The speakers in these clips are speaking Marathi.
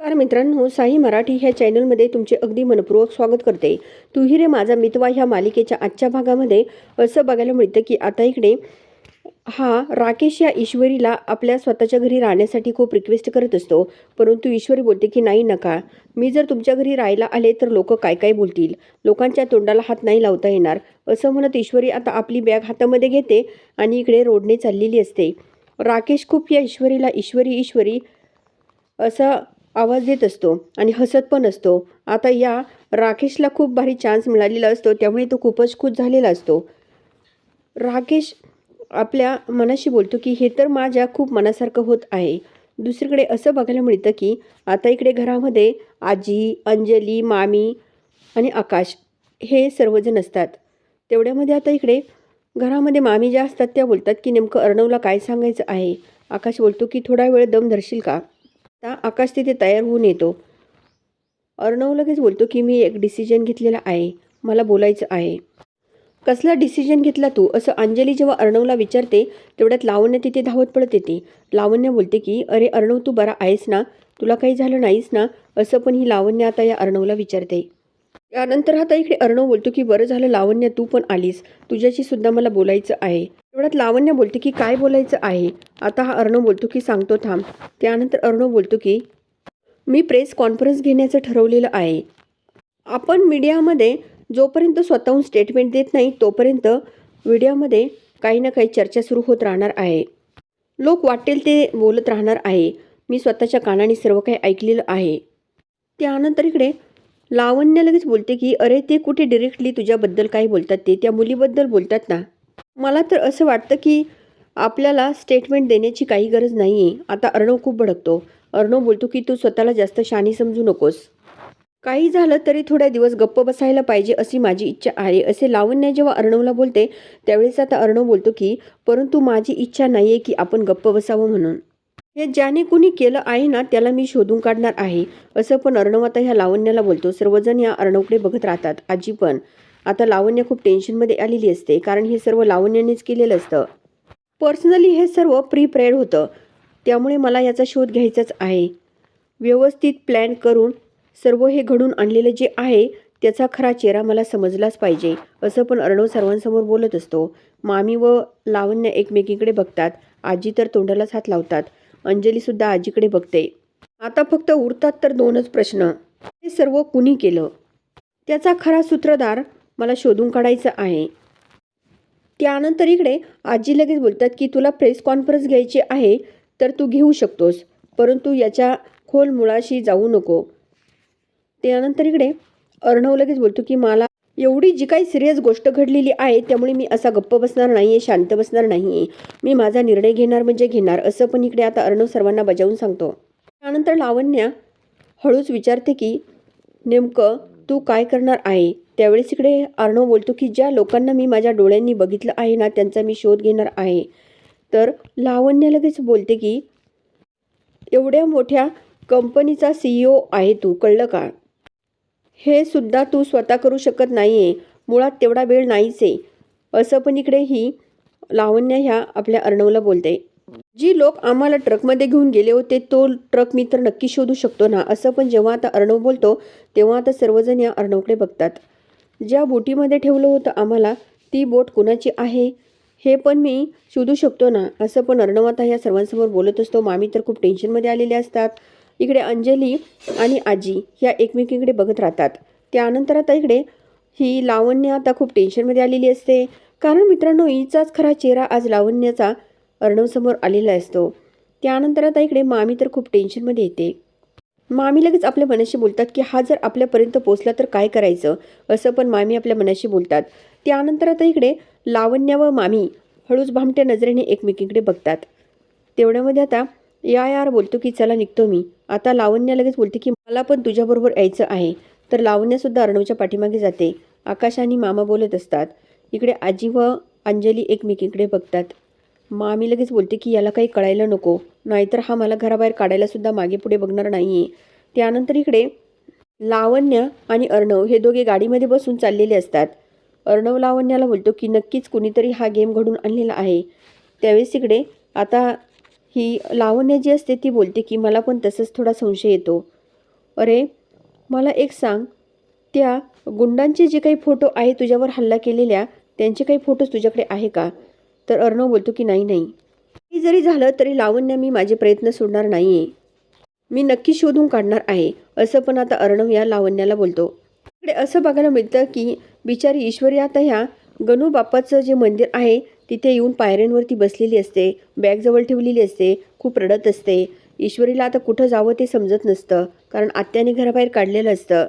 नमस्कार मित्रांनो साई मराठी ह्या चॅनलमध्ये तुमचे अगदी मनपूर्वक स्वागत करते. तुही रे माझा मितवा ह्या मालिकेच्या आजच्या भागामध्ये असं बघायला मिळतं की आता इकडे हा राकेश या ईश्वरीला आपल्या स्वतःच्या घरी राहण्यासाठी खूप रिक्वेस्ट करत असतो. परंतु ईश्वरी बोलते की नाही नका. मी जर तुमच्या घरी राहायला आले तर लोक काय काय बोलतील? लोकांच्या तोंडाला हात नाही लावता येणार. असं म्हणत ईश्वरी आता आपली बॅग हातामध्ये घेते आणि इकडे रोडने चाललेली असते. राकेश खूप या ईश्वरीला ईश्वरी ईश्वरी. असं आवाज देत असतो आणि हसत पण असतो. आता या राकेशला खूप भारी चान्स मिळालेला असतो. त्यामुळे तो खूपच खुश झालेला असतो. राकेश आपल्या मनाशी बोलतो की हे तर माझ्या खूप मनासारखं होत आहे. दुसरीकडे असं बघायला मिळतं की आता इकडे घरामध्ये आजी अंजली मामी आणि आकाश हे सर्वजण असतात. तेवढ्यामध्ये आता इकडे घरामध्ये मामी ज्या असतात त्या बोलतात की नेमकं अर्णवला काय सांगायचं आहे? आकाश बोलतो की थोडा वेळ दम धरशील का? आता आकाश तिथे तयार होऊन येतो. अर्णव लगेच बोलतो की मी एक डिसिजन घेतलेला आहे. मला बोलायचं आहे. कसला डिसिजन घेतला तू? असं अंजली जेव्हा अर्णवला विचारते तेवढ्यात लावण्य तिथे धावत पडत येते. लावण्य बोलते की अरे अर्णव तू बरा आहेस ना? तुला काही झालं नाहीस ना? असं पण ही लावण्य आता या अर्णवला विचारते. यानंतर आता इकडे अर्णव बोलतो की बरं झालं लावण्य तू पण आलीस. तुझ्याशी सुद्धा मला बोलायचं आहे. तेवढ्यात लावण्य बोलते की काय बोलायचं आहे? आता हा अर्णव बोलतो की सांगतो थांब. त्यानंतर अर्णव बोलतो की मी प्रेस कॉन्फरन्स घेण्याचं ठरवलेलं आहे. आपण मीडियामध्ये जोपर्यंत स्वतःहून स्टेटमेंट देत नाही तोपर्यंत मीडियामध्ये काही ना काही चर्चा सुरू होत राहणार आहे. लोक वाटेल ते बोलत राहणार आहे. मी स्वतःच्या कानाने सर्व काही ऐकलेलं आहे. त्यानंतर इकडे लावण्य लगेच बोलते की अरे ते कुठे डिरेक्टली तुझ्याबद्दल काही बोलतात ते? त्या मुलीबद्दल बोलतात ना. मला तर असं वाटतं की आपल्याला स्टेटमेंट देण्याची काही गरज नाही आहे आता अर्णव खूप भडकतो. अर्णव बोलतो की तू स्वतःला जास्त शानी समजू नकोस. काही झालं तरी थोड्या दिवस गप्प बसायला पाहिजे अशी माझी इच्छा आहे. असे लावण्य जेव्हा अर्णवला बोलते त्यावेळेस आता अर्णव बोलतो की परंतु माझी इच्छा नाही आहे की आपण गप्प बसावं म्हणून. हे ज्याने कुणी केलं आहे ना त्याला मी शोधून काढणार आहे. असं पण अर्णव आता ह्या लावण्याला बोलतो. सर्वजण या अर्णवकडे बघत राहतात. आजी पण. आता लावण्य खूप टेन्शनमध्ये आलेली असते. कारण हे सर्व लावण्यानेच केलेलं असतं. पर्सनली हे सर्व प्री प्रेड होतं. त्यामुळे मला याचा शोध घ्यायचाच आहे. व्यवस्थित प्लॅन करून सर्व हे घडून आणलेलं जे आहे त्याचा खरा चेहरा मला समजलाच पाहिजे. असं पण अर्णव सर्वांसमोर बोलत असतो. मामी व लावण्य एकमेकीकडे बघतात. आजी तर तोंडालाच हात लावतात. अंजलीसुद्धा आजीकडे बघते. आता फक्त उरतात तर दोनच प्रश्न. हे सर्व कुणी केलं? त्याचा खरा सूत्रधार मला शोधून काढायचा आहे. त्यानंतर इकडे आजी लगेच बोलतात की तुला प्रेस कॉन्फरन्स घ्यायची आहे तर तू घेऊ शकतोस परंतु याच्या खोल मुळाशी जाऊ नको. त्यानंतर इकडे अर्णव लगेच बोलतो की मला एवढी जी काही सिरियस गोष्ट घडलेली आहे त्यामुळे मी असा गप्प बसणार नाही आहे शांत बसणार नाही आहे मी माझा निर्णय घेणार म्हणजे घेणार असं पण इकडे आता अर्णव सर्वांना बजावून सांगतो. त्यानंतर लावण्या हळूच विचारते की नेमकं तू काय करणार आहे? त्यावेळेस इकडे अर्णव बोलतो की ज्या लोकांना मी माझ्या डोळ्यांनी बघितलं आहे ना त्यांचा मी शोध घेणार आहे. तर लावण्य लगेच बोलते की एवढ्या मोठ्या कंपनीचा सी ओ आहे तू कळलं का? हे सुद्धा तू स्वतः करू शकत नाही आहे मुळात तेवढा वेळ नाहीच आहे. असं पण इकडे ही लावण्य ह्या आपल्या अर्णवला बोलते. जी लोक आम्हाला ट्रकमध्ये घेऊन गेले होते तो ट्रक मी तर नक्की शोधू शकतो ना असं पण जेव्हा आता अर्णव बोलतो तेव्हा आता सर्वजण या अर्णवकडे बघतात. ज्या बोटीमध्ये ठेवलं होतं आम्हाला ती बोट कुणाची आहे? हे पण मी शोधू शकतो ना असं पण अर्णव आता या सर्वांसमोर बोलत असतो. मामी तर खूप टेन्शनमध्ये आलेले असतात. इकडे अंजली आणि आजी ह्या एकमेकीकडे बघत राहतात. त्यानंतर आता इकडे ही लावण्य आता खूप टेन्शनमध्ये आलेली असते. कारण मित्रांनो हिचाच खरा चेहरा आज लावण्याचा अर्णवसमोर आलेला असतो. त्यानंतर आता इकडे मामी तर खूप टेन्शनमध्ये येते. मामी लगेच आपल्या मनाशी बोलतात की हा जर आपल्यापर्यंत पोचला तर काय करायचं? असं पण मामी आपल्या मनाशी बोलतात. त्यानंतर आता इकडे लावण्य व मामी हळूच भामट्या नजरेने एकमेकीकडे बघतात. तेवढ्यामध्ये आता या यार बोलतो की चला निघतो मी. आता लावण्या लगेच बोलते की मला पण तुझ्याबरोबर यायचं आहे. तर लावण्यासुद्धा अर्णवच्या पाठीमागे जाते. आकाश आणि मामा बोलत असतात. इकडे आजी व अंजली एकमेकीकडे बघतात. मामी लगेच बोलते की याला काही कळायला नको. नाहीतर हा मला घराबाहेर काढायलासुद्धा मागे पुढे बघणार नाही आहे त्यानंतर इकडे लावण्य आणि अर्णव हे दोघे गाडीमध्ये बसून चाललेले असतात. अर्णव लावण्याला बोलतो की नक्कीच कुणीतरी हा गेम घडून आणलेला आहे. त्यावेळेस इकडे आता ही लावण्य जी असते ती बोलते की मला पण तसंच थोडा संशय येतो. अरे मला एक सांग. त्या गुंडांचे जे काही फोटो आहे तुझ्यावर हल्ला केलेल्या त्यांचे काही फोटोज तुझ्याकडे आहे का? तर अर्णव बोलतो की नाही नाही. मी जरी झालं तरी लावण्य मी माझे प्रयत्न सोडणार नाही आहे मी नक्की शोधून काढणार आहे. असं पण आता अर्णव या लावण्याला बोलतो. इकडे असं बघायला मिळतं की बिचारी ईश्वरी आता ह्या गणू बाप्पाचं जे मंदिर आहे तिथे येऊन पायऱ्यांवरती बसलेली असते बॅग जवळ ठेवलेली असते खूप रडत असते. ईश्वरीला आता कुठं जावं ते समजत नसतं कारण आत्याने घराबाहेर काढलेलं असतं.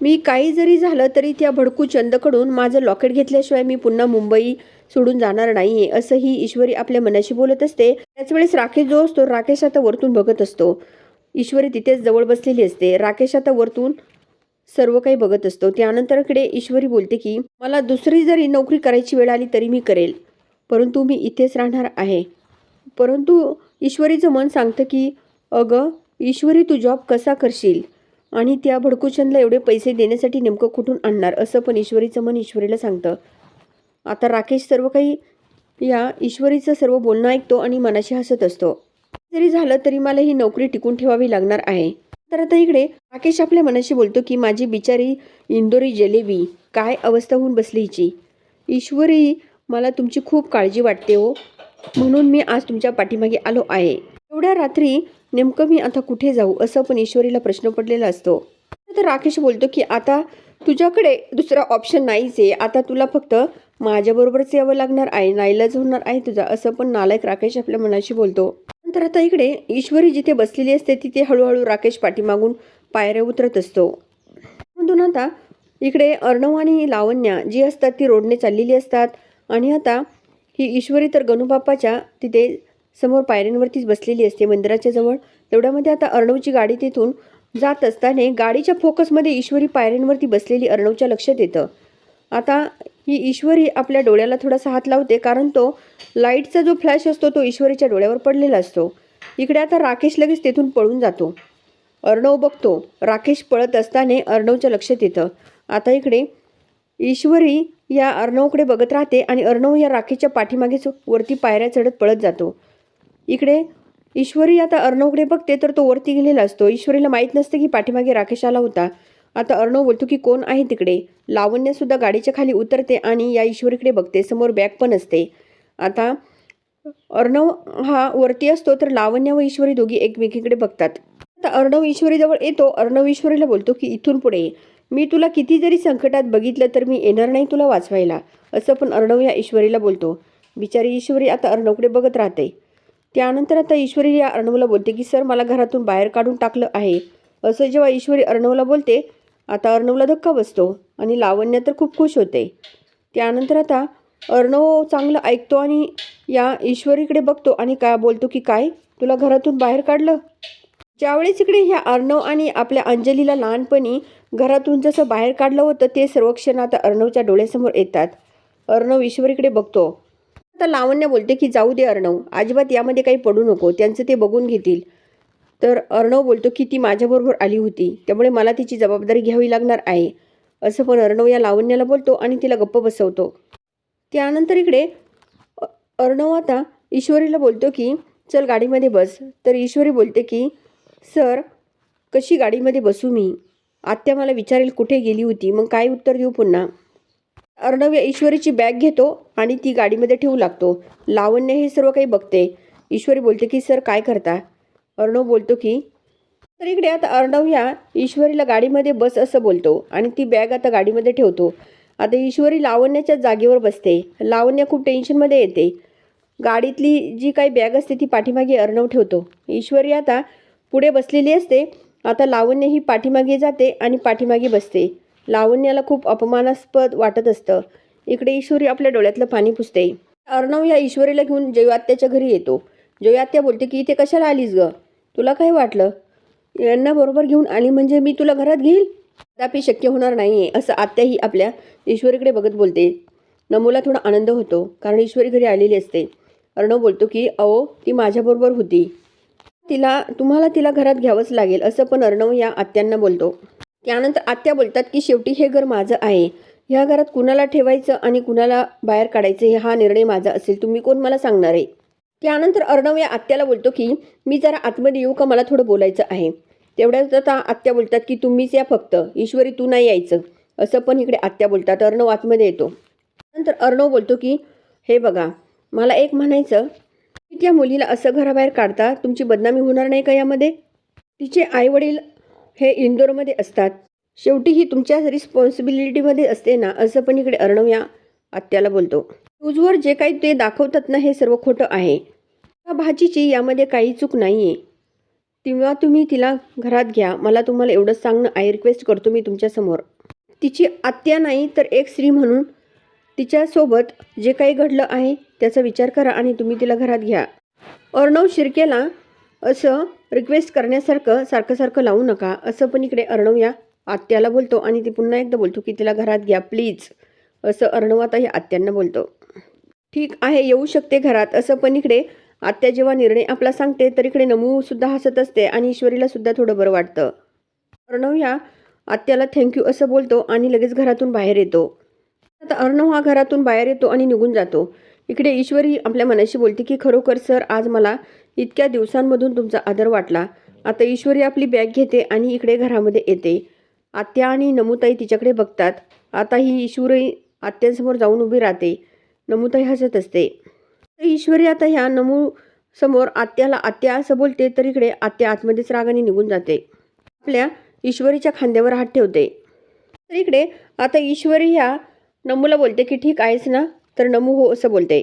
मी काही जरी झालं तरी त्या भडकू चंदकडून माझं लॉकेट घेतल्याशिवाय मी पुन्हा मुंबई सोडून जाणार नाही असं ही ईश्वरी आपल्या मनाशी बोलत असते. त्याच वेळेस राकेश जो असतो राकेश आता वरतून बघत असतो. ईश्वरी तिथेच जवळ बसलेली असते. राकेश आता वरतून सर्व काही बघत असतो. त्यानंतरकडे ईश्वरी बोलते की मला दुसरी जरी नोकरी करायची वेळ आली तरी मी करेल परंतु मी इथेच राहणार आहे. परंतु ईश्वरीचं मन सांगतं की अगं ईश्वरी तू जॉब कसा करशील? आणि त्या भडकुचंदला एवढे पैसे देण्यासाठी नेमकं कुठून आणणार? असं पण ईश्वरीचं मन ईश्वरीला सांगतं. आता राकेश सर्व काही या ईश्वरीचं सर्व बोलणं ऐकतो आणि मनाशी हसत असतो. जरी झालं तरी मला ही नोकरी टिकून ठेवावी लागणार आहे. तर आता इकडे राकेश आपल्या मनाशी बोलतो की माझी बिचारी इंदोरी जलेबी काय अवस्था होऊन बसली हिची? ईश्वरी मला तुमची खूप काळजी वाटते हो. म्हणून मी आज तुमच्या पाठीमागे आलो आहे. एवढ्या रात्री नेमकं मी आता कुठे जाऊ असं पण ईश्वरीला प्रश्न पडलेला असतो. तर राकेश बोलतो की आता तुझ्याकडे दुसरा ऑप्शन नाहीच आहे. आता तुला फक्त माझ्याबरोबरच यावं लागणार आहे नाईलाज होणार आहे तुझा असं पण नालायक राकेश आपल्या मनाशी बोलतो. तर आता इकडे ईश्वरी जिथे बसलेली असते तिथे हळूहळू राकेश पाठीमागून पायऱ्या उतरत असतो. म्हणून आता इकडे अर्णव आणि लावण्या जी असतात ती रोडने चाललेली असतात. आणि आता ही ईश्वरी तर गणूबाप्पाच्या तिथे समोर पायऱ्यांवरतीच बसलेली असते मंदिराच्या जवळ. तेवढ्यामध्ये आता अर्णवची गाडी तिथून जात असताना गाडीच्या फोकसमध्ये ईश्वरी पायऱ्यांवरती बसलेली अर्णवच्या लक्षात येतं. आता ही ईश्वरी आपल्या डोळ्याला थोडासा हात लावते कारण तो लाईटचा जो फ्लॅश असतो तो ईश्वरीच्या डोळ्यावर पडलेला असतो. इकडे आता राकेश लगेच तेथून पळून जातो. अर्णव बघतो. राकेश पळत असताना अर्णवच्या लक्षात येतं. आता इकडे ईश्वरी या अर्णवकडे बघत राहते आणि अर्णव या राखेच्या पाठीमागेच वरती पायऱ्या चढत पळत जातो. इकडे ईश्वरी आता अर्णवकडे बघते तर तो वरती गेलेला असतो. ईश्वरीला माहीत नसतं की पाठीमागे राकेश आला होता. आता अर्णव बोलतो की कोण आहे तिकडे? लावण्यसुद्धा गाडीच्या खाली उतरते आणि या ईश्वरीकडे बघते. समोर बॅग पण असते. आता अर्णव हा वरती असतो तर लावण्य व ईश्वरी दोघी एकमेकीकडे बघतात. आता अर्णव ईश्वरीजवळ येतो. अर्णव ईश्वरीला बोलतो की इथून पुढे. मी तुला किती जरी संकटात बघितलं तर मी येणार नाही तुला वाचवायला. असं पण अर्णव या ईश्वरीला बोलतो. बिचारी ईश्वरी आता अर्णवकडे बघत राहते. त्यानंतर आता ईश्वरी या अर्णवला बोलते की सर मला घरातून बाहेर काढून टाकलं आहे. असं जेव्हा ईश्वरी अर्णवला बोलते आता अर्णवला धक्का बसतो आणि लावण्य तर खूप खुश होते. त्यानंतर आता अर्णव चांगलं ऐकतो आणि या ईश्वरीकडे बघतो आणि काय बोलतो की काय तुला घरातून बाहेर काढलं? ज्यावेळेस इकडे ह्या अर्णव आणि आपल्या अंजलीला लहानपणी घरातून जसं बाहेर काढलं होतं ते सर्व क्षण आता अर्णवच्या डोळ्यासमोर येतात. अर्णव ईश्वरीकडे बघतो. आता लावण्य बोलते की जाऊ दे अर्णव अजिबात यामध्ये काही पडू नको त्यांचं ते बघून घेतील. तर अर्णव बोलतो की ती माझ्याबरोबर आली होती. त्यामुळे मला तिची जबाबदारी घ्यावी लागणार आहे. असं पण अर्णव या लावण्याला बोलतो आणि तिला गप्प बसवतो. त्यानंतर इकडे अर्णव आता ईश्वरीला बोलतो की चल गाडीमध्ये बस. तर ईश्वरी बोलते की सर कशी गाडीमध्ये बसू मी? आत्या मला विचारेल कुठे गेली होती. मग काय उत्तर देऊ पुन्हा? अर्णव या ईश्वरीची बॅग घेतो आणि ती गाडीमध्ये ठेवू लागतो. लावण्य हे सर्व काही बघते. ईश्वरी बोलते की सर काय करता? अर्णव बोलतो की तर इकडे आता अर्णव ह्या ईश्वरीला गाडीमध्ये बस असं बोलतो आणि ती बॅग आता गाडीमध्ये ठेवतो. आता ईश्वरी लावण्याच्या जागेवर बसते. लावण्य खूप टेन्शनमध्ये येते. गाडीतली जी काही बॅग असते ती पाठीमागे अर्णव ठेवतो. ईश्वरी आता पुढे बसलेली असते. आता लावण्य ही पाठीमागे जाते आणि पाठीमागे बसते. लावण्याला खूप अपमानास्पद वाटत असतं. इकडे ईश्वरी आपल्या डोळ्यातलं पाणी पुसते. अर्णव या ईश्वरीला घेऊन जयवात्याच्या घरी येतो. जयवात्या बोलते की इथे कशाला आलीस ग? तुला काय वाटलं? यांना बरोबर घेऊन आली म्हणजे मी तुला घरात घेईल? कदापि शक्य होणार नाही आहे असं आत्याही आपल्या ईश्वरीकडे बघत बोलते. नमूला थोडा आनंद होतो कारण ईश्वरी घरी आलेली असते. अर्णव बोलतो की अहो ती माझ्याबरोबर होती. तिला तुम्हाला तिला घरात घ्यावंच लागेल असं पण अर्णव या आत्यांना बोलतो. त्यानंतर आत्या बोलतात की शेवटी हे घर माझं आहे. ह्या घरात कुणाला ठेवायचं आणि कुणाला बाहेर काढायचं हे हा निर्णय माझा असेल. तुम्ही कोण मला सांगणार आहे? त्यानंतर अर्णव या आत्याला बोलतो की मी जरा आतमध्ये येऊ का? मला थोडं बोलायचं आहे. तेवढ्याच आता आत्या बोलतात की तुम्हीच या फक्त. ईश्वरी तू नाही यायचं. असं पण इकडे आत्या बोलतात. अर्णव आतमध्ये येतो. नंतर अर्णव बोलतो की हे बघा मला एक म्हणायचं. की त्या मुलीला असं घराबाहेर काढता तुमची बदनामी होणार नाही का यामध्ये? तिचे आईवडील हे इंदोरमध्ये असतात. शेवटी ही तुमच्या रिस्पॉन्सिबिलिटीमध्ये असते ना? असं पण इकडे अर्णव या आत्याला बोलतो. न्यूजवर जे काही ते दाखवतात ना हे सर्व खोटं आहे. भाजीची यामध्ये काही चूक नाही आहे तेव्हा तुम्ही तिला घरात घ्या. मला तुम्हाला एवढंच सांगणं आहे रिक्वेस्ट करतो मी तुमच्यासमोर तिची आत्या नाही तर एक स्त्री म्हणून तिच्यासोबत जे काही घडलं आहे त्याचा विचार करा आणि तुम्ही तिला घरात घ्या. अर्णव शिर्केला असं रिक्वेस्ट करण्यासारखं सारखं सारखं लावू नका. असं पण इकडे अर्णव या आत्याला बोलतो आणि ती पुन्हा एकदा बोलतो की तिला घरात घ्या प्लीज असं अर्णव आता या आत्यांना बोलतो. ठीक आहे येऊ शकते घरात. असं पण इकडे आत्या जेव्हा निर्णय आपला सांगते तर इकडे नमूसुद्धा हसत असते आणि ईश्वरीला सुद्धा थोडं बरं वाटतं. अर्णव या आत्याला थँक्यू असं बोलतो आणि लगेच घरातून बाहेर येतो. आता अर्णव हा घरातून बाहेर येतो आणि निघून जातो. इकडे ईश्वरी आपल्या मनाशी बोलते की खरोखर सर आज मला इतक्या दिवसांमधून तुमचा आदर वाटला. आता ईश्वरी आपली बॅग घेते आणि इकडे घरामध्ये येते. आत्या आणि नमुताई तिच्याकडे बघतात. आता ही ईश्वरी आत्यांसमोर जाऊन उभी राहते. नमुताई हसत असते. तर ईश्वरी आता ह्या नमू समोर आत्याला आत्या असं बोलते तर इकडे आत्या आतमध्येच रागाने निघून जाते. आपल्या ईश्वरीच्या खांद्यावर हात ठेवते. तर इकडे आता ईश्वरी ह्या नमूला बोलते की ठीक आहेस ना? तर नमू हो असं बोलते.